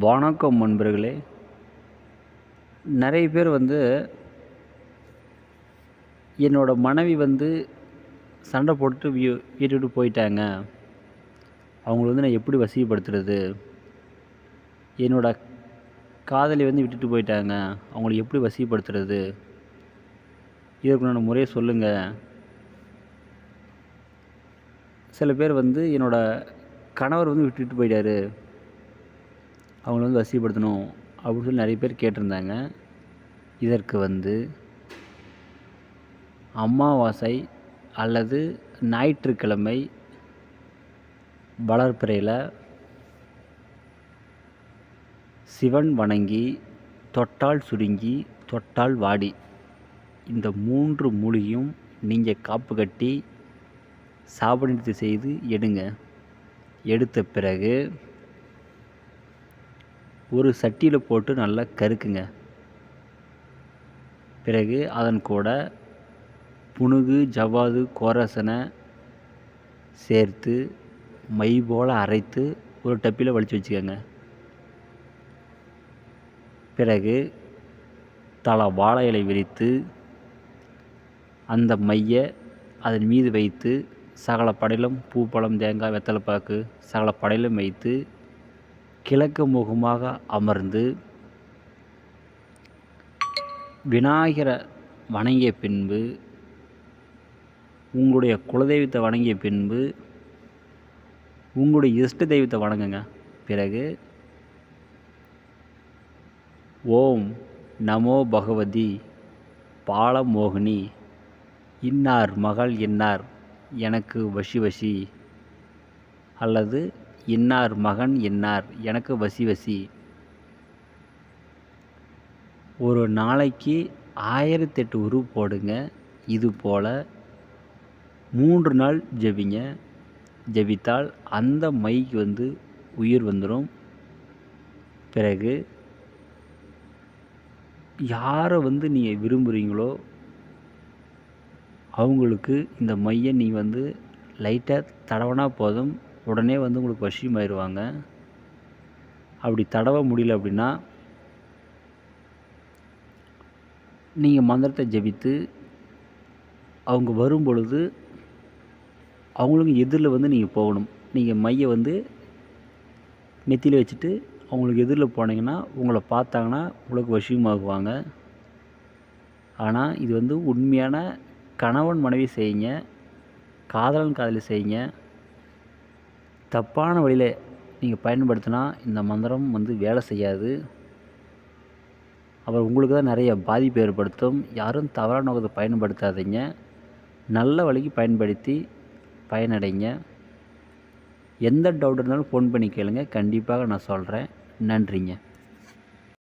வணக்கம் நண்பர்களே. நிறைய பேர் வந்து என்னோடய மனைவி வந்து சண்டை போட்டுட்டு வீட்டு விட்டு போயிட்டாங்க. அவங்கள வந்து நான் எப்படி வசதிப்படுத்துறது என்னோடய காதலி வந்து விட்டுட்டு போயிட்டாங்க. அவங்கள எப்படி வசதிப்படுத்துறது இதற்குண்டான முறையை சொல்லுங்கள் சில பேர் வந்து என்னோடய கணவர் வந்து விட்டுட்டு போயிட்டாரு. அவங்கள வந்து வசதிப்படுத்தணும் அப்படின்னு சொல்லி நிறைய பேர் கேட்டிருந்தாங்க. இதற்கு வந்து அமாவாசை அல்லது ஞாயிற்றுக்கிழமை வளர்ப்பிறையில் சிவன் வணங்கி தொட்டால் சுருங்கி தொட்டால் வாடி. இந்த மூன்று மூலிகையும் நீங்கள் காப்பு கட்டி சாபனித்து செய்து எடுங்க. எடுத்த பிறகு ஒரு சட்டியில் போட்டு நல்லா கருக்குங்க. பிறகு அதன் கூட புனுகு ஜவ்வாது கோரசனை சேர்த்து மை போல் அரைத்து ஒரு டப்பியில் வலித்து வச்சுக்கோங்க. பிறகு தலை வாழை இலை விரித்து அந்த மையை அதன் மீது வைத்து சகல படையிலும் பூ பழம் தேங்காய் வெத்தலைப்பாக்கு சகல படையிலும் வைத்து கிழக்கு முகமாக அமர்ந்து விநாயகரை வணங்கிய பின்பு உங்களுடைய குலதெய்வத்தை வணங்கிய பின்பு உங்களுடைய இஷ்ட தெய்வத்தை வணங்குங்க. பிறகு ஓம் நமோ பகவதி பாலமோகினி இன்னார் மகள் இன்னார் எனக்கு வசி வசி அல்லது இன்னார் மகன் இன்னார். எனக்கு வசி வசி. ஒரு நாளைக்கு ஆயிரத்தெட்டு உரு போடுங்க. இது போல் மூன்று நாள் ஜெபிங்க. ஜெபித்தால் அந்த மைக்கு வந்து உயிர் வந்துடும் பிறகு யாரை வந்து நீங்கள் விரும்புகிறீங்களோ அவங்களுக்கு இந்த மையை நீங்கள் வந்து லைட்டாக தடவனா போதும். உடனே வந்து உங்களுக்கு வசியமாயிருவாங்க. அப்படி தடவ முடியல அப்படின்னா நீங்கள் மந்திரத்தை ஜெபித்து அவங்க வரும் பொழுது அவங்களுக்கு எதிரில் வந்து நீங்கள் போகணும். நீங்கள் மையை வந்து நெத்தியில் வச்சுட்டு அவங்களுக்கு எதிரில் போனீங்கன்னா உங்களை பார்த்தாங்கன்னா உங்களுக்கு வசியமாகுவாங்க. ஆனால் இது வந்து உண்மையான கணவன் மனைவி செய்யுங்க. காதலன் காதலி செய்யுங்க. தப்பான வழியில் நீங்கள் பயன்படுத்தினா இந்த மந்திரம் வந்து வேலை செய்யாது. அப்புறம் உங்களுக்கு தான் நிறைய பாதிப்பு ஏற்படுத்தும். யாரும் தவறான நோக்கத்தை பயன்படுத்தாதீங்க. நல்ல வழிக்கு பயன்படுத்தி பயனடைங்க. எந்த டவுட் இருந்தாலும் ஃபோன் பண்ணி கேளுங்க. கண்டிப்பாக நான் சொல்கிறேன் நன்றிங்க.